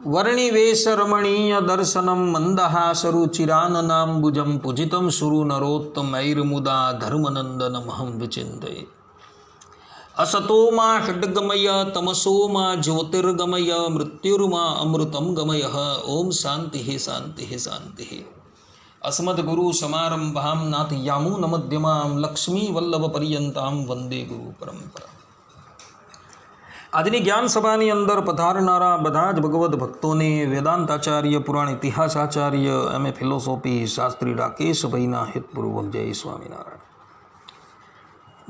વર્ણિવેશ રમણીય દર્શનમ મંદહાસરુચિરાનનાંબુજમ પૂજિતમ સુરુ નરોત્તમૈર્મુદા ધર્મનંદનમહં વિચિંતયે અસતોમાં ષડ્ગમય તમસોમાં જ્યોતિર્ગમય મૃત્યુર્મા અમૃતમ ગમય ઓમ શાંતિ શાંતિ શાંતિ અસ્મદગુરુ સમારંભામ નાથ લક્ષ્મીવલ્લભ પર્યંતામ વંદે ગુરુ પરંપરા આજની જ્ઞાન સભાની અંદર પધારનારા બધા જ ભગવદ્ ભક્તોને વેદાંતાચાર્ય, પુરાણ ઇતિહાસાચાર્ય, એમ એ ફિલોસોફી શાસ્ત્રી રાકેશભાઈના હિતપૂર્વક જય સ્વામિનારાયણ.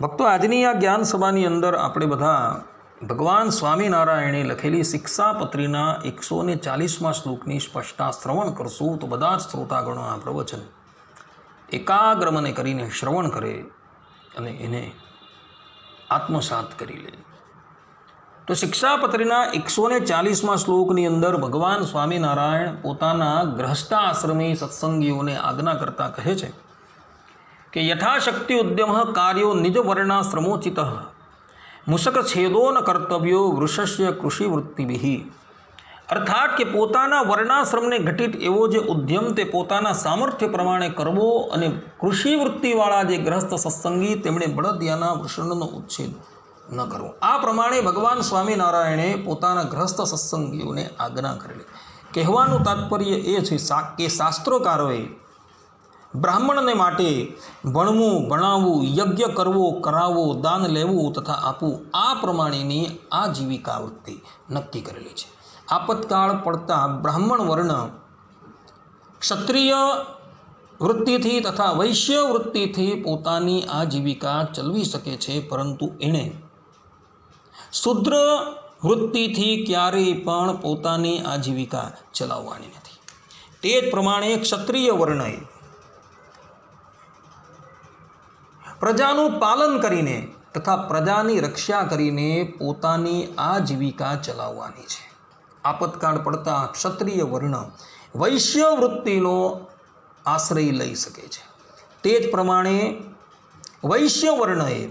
ભક્તો, આજની આ જ્ઞાન સભાની અંદર આપણે બધા ભગવાન સ્વામિનારાયણે લખેલી શિક્ષાપત્રીના એકસો ને ચાલીસમાં શ્લોકની સ્પષ્ટતા શ્રવણ કરશું તો બધા જ શ્રોતાગણો આ પ્રવચન એકાગ્ર મને કરીને શ્રવણ કરે અને એને આત્મસાત કરી લે. તો શિક્ષાપત્રીના એકસો ને ચાલીસમાં શ્લોકની અંદર ભગવાન સ્વામિનારાયણ પોતાના ગ્રહસ્થાશ્રમી સત્સંગીઓને આજ્ઞા કરતા કહે છે કે યથાશક્તિ ઉદ્યમ કાર્યો નિજ વર્ણાશ્રમોચિત મુસક છેદો ન કર્તવ્યો વૃષસ્ય કૃષિવૃત્તિભિ. અર્થાત કે પોતાના વર્ણાશ્રમને ઘટિત એવો જે ઉદ્યમ તે પોતાના સામર્થ્ય પ્રમાણે કરવો અને કૃષિવૃત્તિવાળા જે ગ્રસ્ત સત્સંગી તેમણે બળદિયાના વૃષણનો ઉચ્છેદ ન કરવું. આ પ્રમાણે ભગવાન સ્વામિનારાયણે પોતાના ગ્રસ્ત સત્સંગીઓને આજ્ઞા કરેલી. કહેવાનું તાત્પર્ય એ છે કે શાસ્ત્રોકારોએ બ્રાહ્મણને માટે ભણવું, ભણાવવું, યજ્ઞ કરવો, કરાવવો, દાન લેવું તથા આપવું, આ પ્રમાણેની આજીવિકા વૃત્તિ નક્કી કરેલી છે. આપતકાળ પડતા બ્રાહ્મણ વર્ણ ક્ષત્રિય વૃત્તિથી તથા વૈશ્ય વૃત્તિથી પોતાની આજીવિકા ચલવી શકે છે, પરંતુ એણે શુદ્ર વૃત્તિથી ક્યારેય પણ પોતાની આજીવિકા ચલાવવાની નથી. તે જ પ્રમાણે ક્ષત્રિય વર્ણએ પ્રજાનું પાલન કરીને તથા પ્રજાની રક્ષા કરીને પોતાની આજીવિકા ચલાવવાની છે. આપતકાળ પડતા ક્ષત્રિય વર્ણ વૈશ્ય વૃત્તિનો આશ્રય લઈ શકે છે. તે જ પ્રમાણે વૈશ્ય વર્ણએ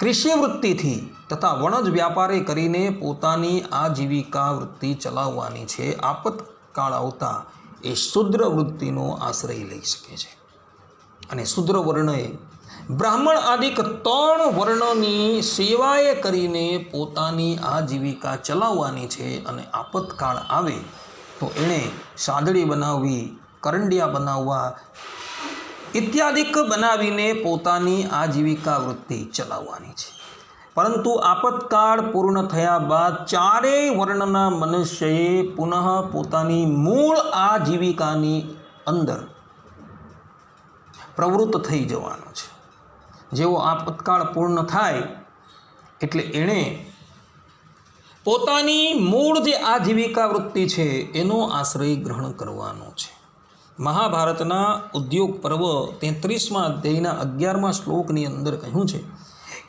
કૃષિ વૃત્તિથી તથા વણજ વ્યાપારે કરીને પોતાની આજીવિકા વૃત્તિ ચલાવવાની છે. આપતકાળ આવતા એ શુદ્ર વૃત્તિનો આશ્રય લઈ શકે છે. અને શુદ્ર વર્ણએ બ્રાહ્મણ આદિક ત્રણ વર્ણની સેવાએ કરીને પોતાની આજીવિકા ચલાવવાની છે અને આપતકાળ આવે તો એણે સાદડી બનાવવી, કરંડિયા બનાવવા ઇત્યાદિક બનાવીને પોતાની આજીવિકા વૃત્તિ ચલાવવાની છે. પરંતુ આપતકાળ પૂર્ણ થયા બાદ ચારેય વર્ણના મનુષ્યએ પુનઃ પોતાની મૂળ આજીવિકાની અંદર પ્રવૃત્ત થઈ જવાનો છે. જેવો આપતકાળ પૂર્ણ થાય એટલે એણે પોતાની મૂળ જે આજીવિકા વૃત્તિ છે એનો આશ્રય ગ્રહણ કરવાનો છે. મહાભારતના ઉદ્યોગ પર્વ તેત્રીસમાં અધ્યાયના અગિયારમાં શ્લોકની અંદર કહ્યું છે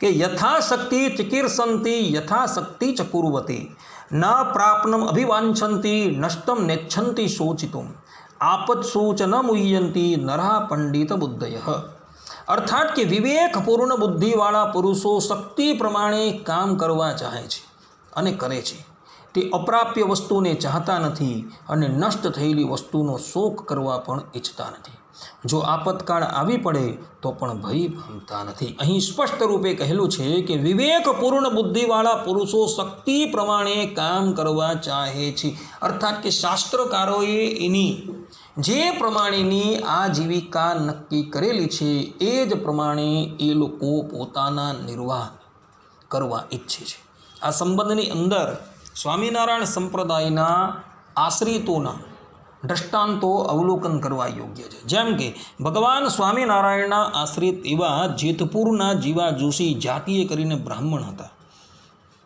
કે યથાશક્તિ ચિકીર્ષંતી યથાશક્તિ ચ કુર્વતી ન પ્રાપ્નમ અભિવાંછંતી, નષ્ટમ નેચ્છંતી શોચિતું આપત્સુ ચ ન મુહ્યંતી, નરા પંડિત બુદ્ધય. અર્થાત કે વિવેકપૂર્ણ બુદ્ધિવાળા પુરુષો શક્તિ પ્રમાણે કામ કરવા ચાહે છે અને કરે છે. તે અપ્રાપ્ય વસ્તુને ચાહતા નથી અને નષ્ટ થયેલી વસ્તુનો શોક કરવા પણ ઈચ્છતા નથી. જો આપતકાળ આવી પડે, તો પણ ભય પામતા નથી. અહીં સ્પષ્ટ રૂપે કહેલું છે કે વિવેકપૂર્ણ બુદ્ધિવાળા પુરુષો શક્તિ પ્રમાણે કામ કરવા ચાહે છે. અર્થાત કે શાસ્ત્રકારોએ એની જે પ્રમાણેની આજીવિકા નક્કી કરેલી છે, એ જ પ્રમાણે એ લોકો પોતાના નિર્વાહ કરવા ઈચ્છે છે. આ સંબંધની અંદર સ્વામિનારાયણ સંપ્રદાયના આશ્રિતોના દ્રષ્ટાંતો અવલોકન કરવા યોગ્ય છે. જેમ કે, ભગવાન સ્વામિનારાયણના આશ્રિત એવા જેતપુરના જીવા જોશી જાતીય કરીને બ્રાહ્મણ હતા.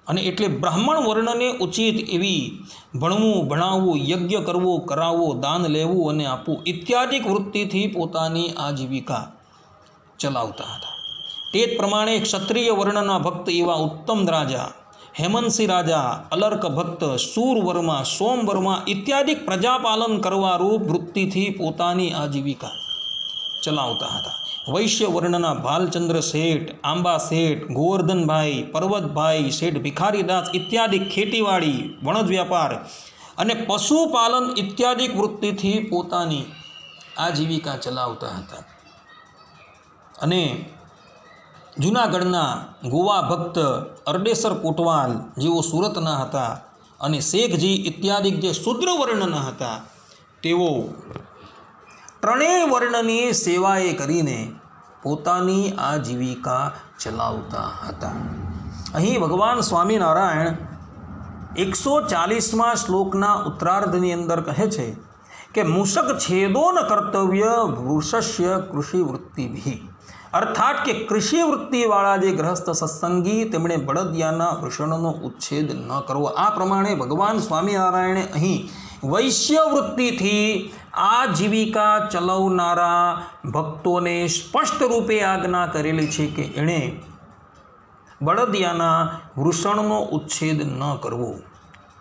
અને એટલે બ્રાહ્મણ વર્ણને ઉચિત એવી ભણવું, ભણાવવું, યજ્ઞ કરવો, કરાવવો, દાન લેવું અને આપવું ઇત્યાદિક વૃત્તિથી પોતાની આજીવિકા ચલાવતા હતા. તે જ પ્રમાણે ક્ષત્રિય વર્ણના ભક્ત એવા ઉત્તમ રાજા હેમંતસિંહ રાજા, અલર્ક ભક્ત સૂરવર્મા સોમવર્મા ઇત્યાદિક પ્રજાપાલન કરવા રૂપ વૃત્તિથી પોતાની આજીવિકા ચલાવતા હતા. વૈશ્ય વર્ણના ભાલચંદ્ર શેઠ, આંબા શેઠ, ગોવર્ધનભાઈ, પર્વતભાઈ શેઠ, ભિખારીદાસ ઇત્યાદિ ખેતીવાડી, વણજ વ્યાપાર અને પશુપાલન ઇત્યાદિ વૃત્તિથી પોતાની આજીવિકા ચલાવતા હતા. અને જૂનાગઢના ગોવા ભક્ત અરડેસર કોટવાલ જેઓ સુરતના હતા અને શેખજી ઇત્યાદિ જે શુદ્ર વર્ણના હતા, તેઓ ત્રણેય વર્ણની સેવાએ કરીને પોતાની આજીવિકા ચલાવતા હતા. અહીં ભગવાન સ્વામિનારાયણ એકસો ચાલીસમાં શ્લોકના ઉત્તરાર્ધની અંદર કહે છે કે મૂષક ન કર્તવ્ય વૃષસ્ય કૃષિ વૃત્તિભી અર્થાત કે કૃષિ વૃત્તિવાળા જે ગ્રહસ્થ સત્સંગી, તેમણે બળદિયાના વૃષણનો ઉચ્છેદ ન કરવો. આ પ્રમાણે ભગવાન સ્વામિનારાયણે અહીં વૈશ્ય વૃત્તિથી આજીવિકા ચલાવનારા ભક્તોને સ્પષ્ટ રૂપે આજ્ઞા કરેલી છે કે એણે બળદિયાના વૃષણનો ઉચ્છેદ ન કરવો.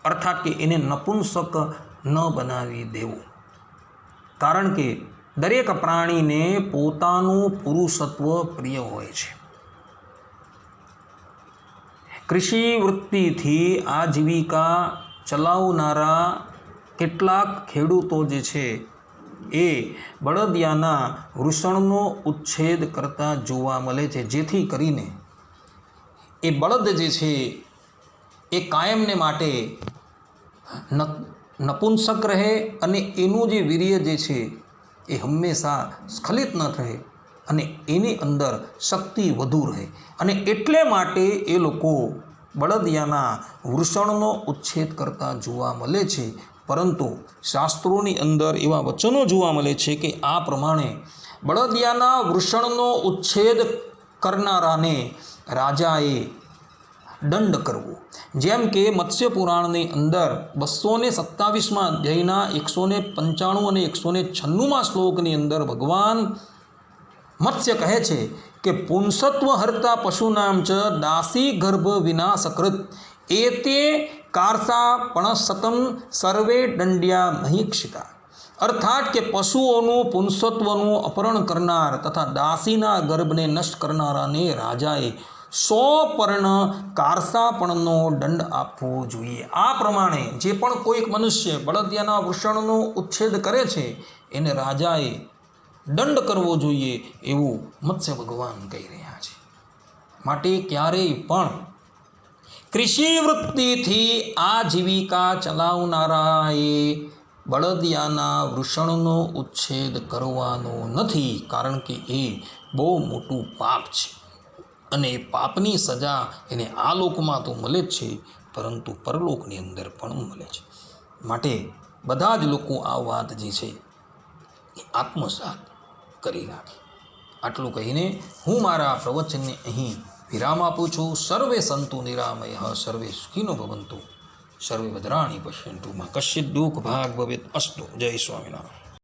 અર્થાત કે એને નપુંસક ન બનાવી દેવું. કારણ કે દરેક પ્રાણીને પોતાનું પુરુષત્વ પ્રિય હોય છે. કૃષિ વૃત્તિથી આજીવિકા ચલાવનારા કેટલાક ખેડૂતો જે છે, એ બળદિયાના વૃષણનો ઉચ્છેદ કરતા જોવા મળે છે. જેથી કરીને એ બળદ જે છે, એ કાયમને માટે નપુંસક રહે અને એનું જે વીર્ય જે છે એ હંમેશા સ્ખલિત ન રહે અને એની અંદર શક્તિ વધુ રહે. અને એટલે માટે એ લોકો બળદિયાના વૃષણનો ઉચ્છેદ કરતા જોવા મળે છે. પરંતુ શાસ્ત્રોની અંદર એવા વચનો જોવા મળે છે કે આ પ્રમાણે બળદિયાના વૃષણનો ઉચ્છેદ કરનારાને રાજાએ દંડ કરવો. જેમ કે મત્સ્ય પુરાણની અંદર બસો ને સત્તાવીસમાં અધ્યાયના એકસો ને પંચાણું અને એકસો ને છન્નુંમાં શ્લોકની અંદર ભગવાન મત્સ્ય કહે છે કે, પુંસત્વ હર્તા પશુનામ ચ દાસી ગર્ભ વિનાશકૃત. કારતા કારસા પણસતમ સર્વે દંડ્યા મહીક્ષિતા. અર્થાત કે પશુઓનું પુંસત્વનું અપહરણ કરનાર તથા દાસીના ગર્ભને નષ્ટ કરનારાને રાજાએ સો પર્ણ કારસાપણનો દંડ આપવો જોઈએ. આ પ્રમાણે જે પણ કોઈક મનુષ્ય બળદિયાના વૃષણનો ઉચ્છેદ કરે છે, એને રાજાએ દંડ કરવો જોઈએ એવું મત્સ્ય ભગવાન કહી રહ્યા છે. માટે ક્યારેય પણ કૃષિ વૃત્તિથી આજીવિકા ચલાવનારાએ બળદિયાના વૃષણનો ઉચ્છેદ કરવાનો નથી, કારણ કે એ બહુ મોટું પાપ છે. અને પાપની સજા એને આ લોકમાં તો મળે જ છે, પરંતુ પરલોકની અંદર પણ મળે છે. માટે બધા જ લોકો આ વાત જે છે, એ આત્મસાત કરી રાખે આટલું કહીને હું મારા પ્રવચનને અહીં વિરામ આપું છું. સર્વે સંતુ નિરામય, સર્વે સુખીનો ભવંતુ, સર્વે ભદ્રાણી પશ્યંતુ. માં કશ્ય દુઃખ ભાગ ભવેત અસ્તુ. જય સ્વામિનારાયણ.